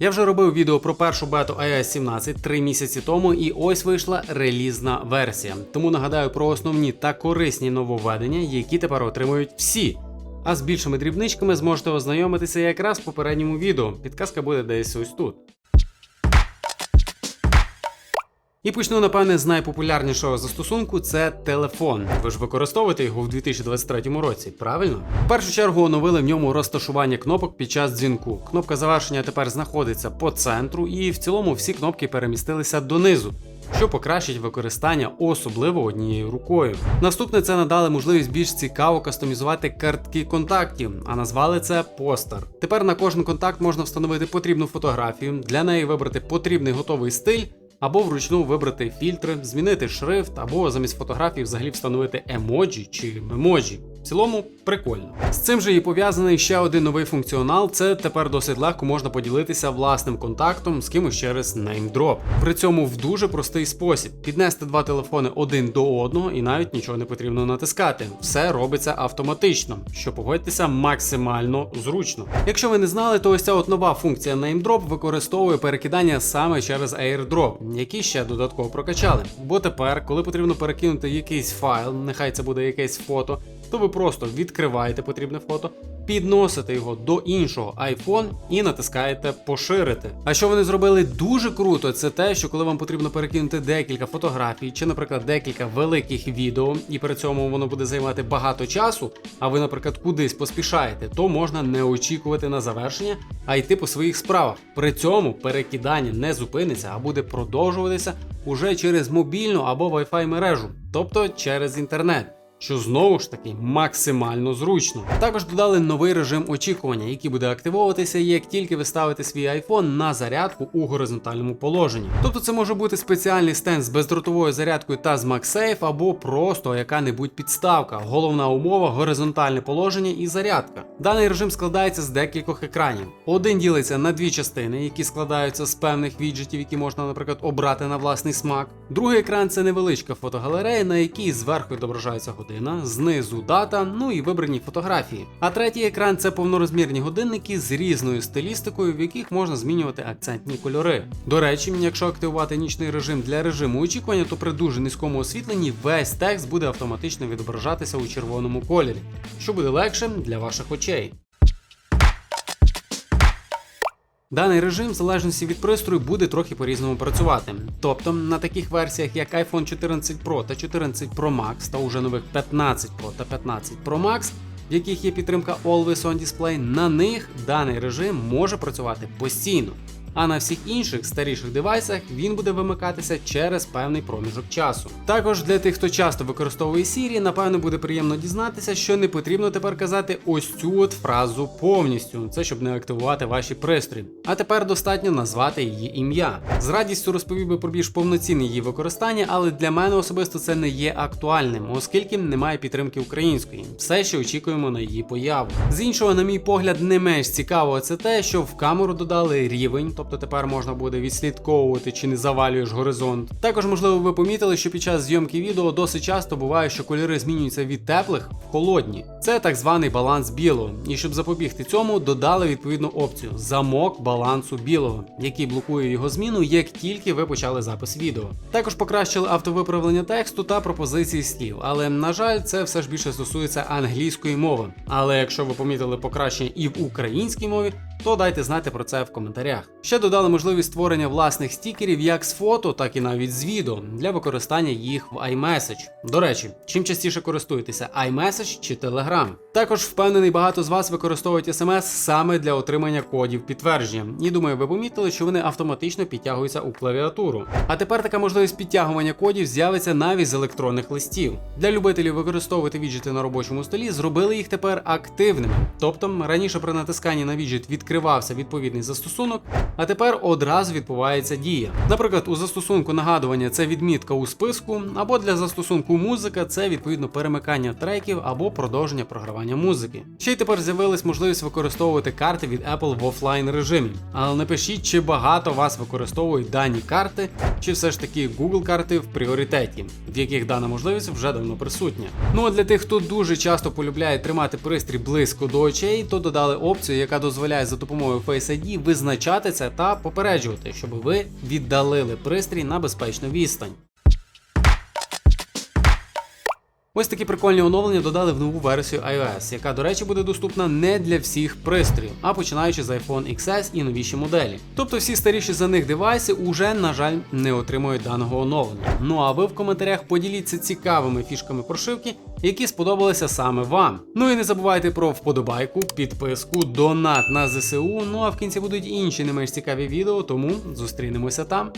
Я вже робив відео про першу бету iOS 17 три місяці тому, і ось вийшла релізна версія. Тому нагадаю про основні та корисні нововведення, які тепер отримують всі. А з більшими дрібничками зможете ознайомитися якраз в попередньому відео. Підказка буде десь ось тут. І почну, напевне, з найпопулярнішого застосунку це телефон. Ви ж використовуєте його в 2023 році, правильно? В першу чергу оновили в ньому розташування кнопок під час дзвінку. Кнопка завершення тепер знаходиться по центру, і в цілому всі кнопки перемістилися донизу. Що покращить використання особливо однією рукою. Наступне це надали можливість більш цікаво кастомізувати картки контактів, а назвали це постер. Тепер на кожен контакт можна встановити потрібну фотографію, для неї вибрати потрібний готовий стиль або вручну вибрати фільтри, змінити шрифт, або замість фотографій взагалі встановити емоджі чи мемоджі. В цілому прикольно. З цим же і пов'язаний ще один новий функціонал. Це тепер досить легко можна поділитися власним контактом з кимось через NameDrop. При цьому в дуже простий спосіб піднести два телефони один до одного і навіть нічого не потрібно натискати. Все робиться автоматично, що погодьтеся максимально зручно. Якщо ви не знали, то ось ця от нова функція NameDrop використовує перекидання саме через AirDrop, який ще додатково прокачали. Бо тепер, коли потрібно перекинути якийсь файл, нехай це буде якесь фото, то ви просто відкриваєте потрібне фото, підносите його до іншого iPhone і натискаєте поширити. А що вони зробили дуже круто, це те, що коли вам потрібно перекинути декілька фотографій, чи, наприклад, декілька великих відео, і при цьому воно буде займати багато часу, а ви, наприклад, кудись поспішаєте, то можна не очікувати на завершення, а йти по своїх справах. При цьому перекидання не зупиниться, а буде продовжуватися уже через мобільну або Wi-Fi мережу, тобто через інтернет що знову ж таки максимально зручно. Також додали новий режим очікування, який буде активовуватися, як тільки ви ставите свій iPhone на зарядку у горизонтальному положенні. Тобто це може бути спеціальний стенд з бездротовою зарядкою та з MagSafe, або просто яка-небудь підставка. Головна умова горизонтальне положення і зарядка. Даний режим складається з декількох екранів. Один ділиться на дві частини, які складаються з певних віджитів, які можна, наприклад, обрати на власний смак. Другий екран це невеличка фотогалерея, на якій зверху відображається година година, знизу дата, ну і вибрані фотографії. А третій екран це повнорозмірні годинники з різною стилістикою, в яких можна змінювати акцентні кольори. До речі, якщо активувати нічний режим для режиму очікування, то при дуже низькому освітленні весь текст буде автоматично відображатися у червоному кольорі, що буде легшим для ваших очей. Даний режим, в залежності від пристрою, буде трохи по-різному працювати. Тобто на таких версіях, як iPhone 14 Pro та 14 Pro Max, та уже нових 15 Pro та 15 Pro Max, в яких є підтримка Always On Display, на них даний режим може працювати постійно. А на всіх інших старіших девайсах він буде вимикатися через певний проміжок часу. Також для тих, хто часто використовує Siri, напевно буде приємно дізнатися, що не потрібно тепер казати ось цю от фразу повністю, це щоб не активувати ваші пристрої. А тепер достатньо назвати її ім'я. З радістю розповів би про більш повноцінне її використання, але для мене особисто це не є актуальним, оскільки немає підтримки української. Все ще очікуємо на її появу. З іншого, на мій погляд, не менш цікаво це те, що в камеру додали рівень. Тобто тепер можна буде відслідковувати, чи не завалюєш горизонт. Також, можливо, ви помітили, що під час зйомки відео досить часто буває, що кольори змінюються від теплих в холодні. Це так званий баланс білого. І щоб запобігти цьому, додали відповідну опцію замок балансу білого, який блокує його зміну, як тільки ви почали запис відео. Також покращили автовиправлення тексту та пропозиції слів, але на жаль, це все ж більше стосується англійської мови. Але якщо ви помітили покращення і в українській мові, то дайте знати про це в коментарях. Ще додали можливість створення власних стікерів як з фото, так і навіть з відео для використання їх в iMessage. До речі, чим частіше користуєтеся iMessage чи Telegram. Також впевнений, багато з вас використовують SMS саме для отримання кодів підтвердження. І думаю, ви помітили, що вони автоматично підтягуються у клавіатуру. А тепер така можливість підтягування кодів з'явиться навіть з електронних листів. Для любителів використовувати віджити на робочому столі зробили їх тепер активними. Тобто раніше при натисканні на віджит відкривався відповідний застосунок, а тепер одразу відбувається дія. Наприклад, у застосунку нагадування це відмітка у списку, або для застосунку музика це відповідно перемикання треків або продовження програвання музики. Ще й тепер з'явилась можливість використовувати карти від Apple в офлайн режимі. Але напишіть, чи багато вас використовують дані карти, чи все ж таки Google карти в пріоритеті, в яких дана можливість вже давно присутня. Ну а для тих, хто дуже часто полюбляє тримати пристрій близько до очей, то додали опцію, яка дозволяє за допомогою Face ID визначати це та попереджувати, щоб ви віддалили пристрій на безпечну відстань. Ось такі прикольні оновлення додали в нову версію iOS, яка, до речі, буде доступна не для всіх пристроїв, а починаючи з iPhone XS і новіші моделі. Тобто всі старіші за них девайси уже, на жаль, не отримують даного оновлення. Ну а ви в коментарях поділіться цікавими фішками прошивки, які сподобалися саме вам. Ну і не забувайте про вподобайку, підписку, донат на ЗСУ. Ну а в кінці будуть інші не менш цікаві відео, тому зустрінемося там.